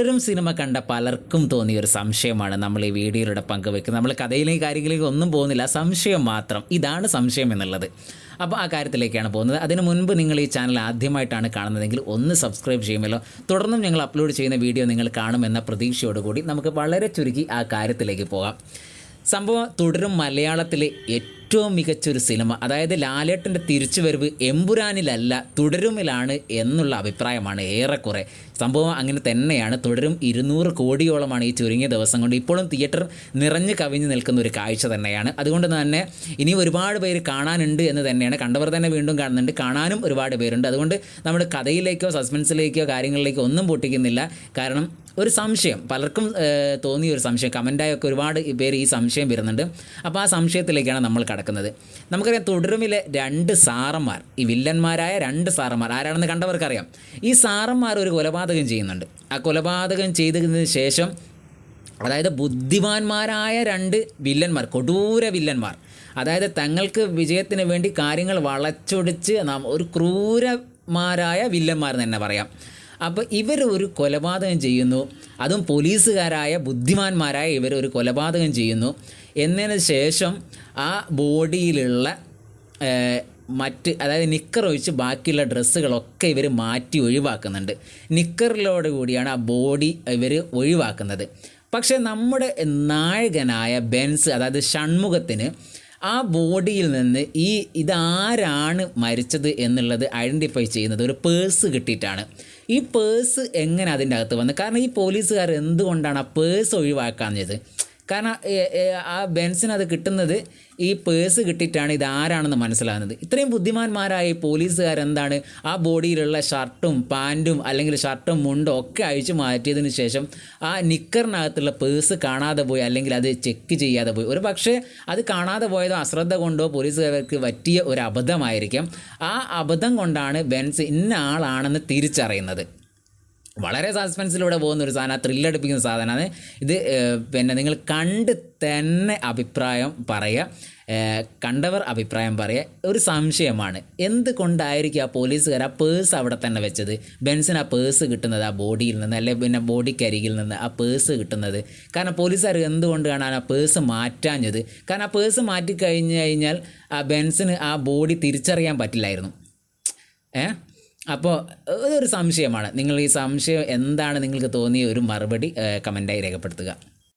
തുടരും സിനിമ കണ്ട പലർക്കും തോന്നിയ ഒരു സംശയമാണ് നമ്മൾ ഈ വീഡിയോയിലൂടെ പങ്കുവെക്കുന്നത് നമ്മൾ കഥയിലേക്ക് കാര്യങ്ങളിലേക്ക് ഒന്നും പോകുന്നില്ല. സംശയം മാത്രം. ഇതാണ് സംശയം എന്നുള്ളത്. അപ്പോൾ ആ കാര്യത്തിലേക്കാണ് പോകുന്നത്. അതിനു മുൻപ് നിങ്ങൾ ഈ ചാനൽ ആദ്യമായിട്ടാണ് കാണുന്നതെങ്കിൽ ഒന്ന് സബ്സ്ക്രൈബ് ചെയ്യുമല്ലോ. തുടർന്നും ഞങ്ങൾ അപ്ലോഡ് ചെയ്യുന്ന വീഡിയോ നിങ്ങൾ കാണുമെന്ന പ്രതീക്ഷയോടുകൂടി നമുക്ക് വളരെ ചുരുക്കി ആ കാര്യത്തിലേക്ക് പോകാം. സംഭവം തുടരും മലയാളത്തിലെ ഏറ്റവും മികച്ചൊരു സിനിമ അതായത് ലാലേട്ടന്റെ തിരിച്ചുവരവ് എമ്പുരാനിലല്ല തുടരുമിലാണ് എന്നുള്ള അഭിപ്രായമാണ് ഏറെക്കുറെ. സംഭവം അങ്ങനെ തന്നെയാണ് തുടരും ഇരുന്നൂറ് കോടിയോളമാണ് ഈ ചുരുങ്ങിയ ദിവസം കൊണ്ട് ഇപ്പോഴും തിയേറ്റർ നിറഞ്ഞു കവിഞ്ഞു നിൽക്കുന്ന ഒരു കാഴ്ച തന്നെയാണ്. അതുകൊണ്ട് തന്നെ ഇനി ഒരുപാട് പേര് കാണാനുണ്ട് എന്ന് തന്നെയാണ് കണ്ടവർ തന്നെ വീണ്ടും കാണുന്നുണ്ട് കാണാനും ഒരുപാട് പേരുണ്ട്. അതുകൊണ്ട് നമ്മൾ കഥയിലേക്കോ സസ്പെൻസിലേക്കോ കാര്യങ്ങളിലേക്കോ ഒന്നും പൊട്ടിക്കുന്നില്ല. കാരണം ഒരു സംശയം പലർക്കും തോന്നിയ ഒരു സംശയം കമന്റായൊക്കെ ഒരുപാട് പേര് ഈ സംശയം വരുന്നുണ്ട്. അപ്പോൾ ആ സംശയത്തിലേക്കാണ് നമ്മൾ കടക്കുന്നത്. നമുക്കറിയാം തുടരുമിലെ രണ്ട് സാറന്മാർ ഈ വില്ലന്മാരായ രണ്ട് സാറന്മാർ ആരാണെന്ന് കണ്ടവർക്കറിയാം. ഈ സാറന്മാർ ഒരു കൊലപാതകം ചെയ്യുന്നുണ്ട്. ആ കൊലപാതകം ചെയ്തതിന് ശേഷം അതായത് ബുദ്ധിമാന്മാരായ രണ്ട് വില്ലന്മാർ കൊടൂര വില്ലന്മാർ അതായത് തങ്ങൾക്ക് വിജയത്തിന് വേണ്ടി കാര്യങ്ങൾ വളച്ചൊടിച്ച് നാം ഒരു ക്രൂരമാരായ വില്ലന്മാർ തന്നെ പറയാം. അപ്പോൾ ഇവർ ഒരു കൊലപാതകം ചെയ്യുന്നു. അതും പോലീസുകാരായ ബുദ്ധിമാന്മാരായ ഇവർ ഒരു കൊലപാതകം ചെയ്യുന്നു. എന്നതിന് ശേഷം ആ ബോഡിയിലുള്ള മറ്റ് അതായത് നിക്കർ ഒഴിച്ച് ബാക്കിയുള്ള ഡ്രസ്സുകളൊക്കെ ഇവർ മാറ്റി ഒഴിവാക്കുന്നുണ്ട്. നിക്കറിലോട് കൂടിയാണ് ആ ബോഡി ഇവർ ഒഴിവാക്കുന്നത്. പക്ഷേ നമ്മുടെ നായകനായ ബെൻസ് അതായത് ഷൺമുഖത്തിന് ആ ബോഡിയിൽ നിന്ന് ഈ ഇതാരാണ് മരിച്ചത് എന്നുള്ളത് ഐഡന്റിഫൈ ചെയ്യുന്നത് ഒരു പേഴ്സ് കിട്ടിയിട്ടാണ്. ഈ പേഴ്സ് എങ്ങനെ അതിന്റെ അകത്ത് വന്നു? കാരണം ഈ പോലീസുകാർ എന്തുകൊണ്ടാണ് ആ പേഴ്സ് ഒഴിവാക്കാൻ ചെയ്തത് കാരണം ആ ബെൻസിന് അത് കിട്ടുന്നത് ഈ പേഴ്സ് കിട്ടിയിട്ടാണ് ഇത് ആരാണെന്ന് മനസ്സിലാകുന്നത്. ഇത്രയും ബുദ്ധിമാന്മാരായ പോലീസുകാർ എന്താണ് ആ ബോഡിയിലുള്ള ഷർട്ടും പാന്റും അല്ലെങ്കിൽ ഷർട്ടും മുണ്ടും ഒക്കെ അഴിച്ചു മാറ്റിയതിന് ശേഷം ആ നിക്കറിനകത്തുള്ള പേഴ്സ് കാണാതെ പോയി അല്ലെങ്കിൽ അത് ചെക്ക് ചെയ്യാതെ പോയി. ഒരു പക്ഷേ അത് കാണാതെ പോയതോ അശ്രദ്ധ കൊണ്ടോ പോലീസുകാർക്ക് പറ്റിയ ഒരു അബദ്ധമായിരിക്കും. ആ അബദ്ധം കൊണ്ടാണ് ബെൻസ് ഇന്ന ആളാണെന്ന് തിരിച്ചറിയുന്നത്. വളരെ സസ്പെൻസിലൂടെ പോകുന്ന ഒരു സാധനം ത്രില്ലടിപ്പിക്കുന്ന സാധനമാണ്. ഇത് ഏഹ്, പിന്നെ നിങ്ങൾ കണ്ട് തന്നെ അഭിപ്രായം പറയുക. കണ്ടവർ അഭിപ്രായം പറയുക. ഒരു സംശയമാണ്. എന്തുകൊണ്ടായിരിക്കും ആ പോലീസുകാർ ആ പേഴ്സ് അവിടെ തന്നെ വെച്ചത്? ബെൻസിന് ആ പേഴ്സ് കിട്ടുന്നത് ആ ബോഡിയിൽ നിന്ന് അല്ലെ പിന്നെ ബോഡിക്കരികിൽ നിന്ന് ആ പേഴ്സ് കിട്ടുന്നത്? കാരണം പോലീസുകാർ എന്തുകൊണ്ടാണ് ആ പേഴ്സ് മാറ്റാഞ്ഞത്? കാരണം ആ പേഴ്സ് മാറ്റി കഴിഞ്ഞ് കഴിഞ്ഞാൽ ആ ബെൻസിന് ആ ബോഡി തിരിച്ചറിയാൻ പറ്റില്ലായിരുന്നു. ഏ? അപ്പോൾ അതൊരു സംശയമാണ്. നിങ്ങൾ ഈ സംശയം എന്താണ് നിങ്ങൾക്ക് തോന്നിയ ഒരു മറുപടി കമന്റായി രേഖപ്പെടുത്തുക.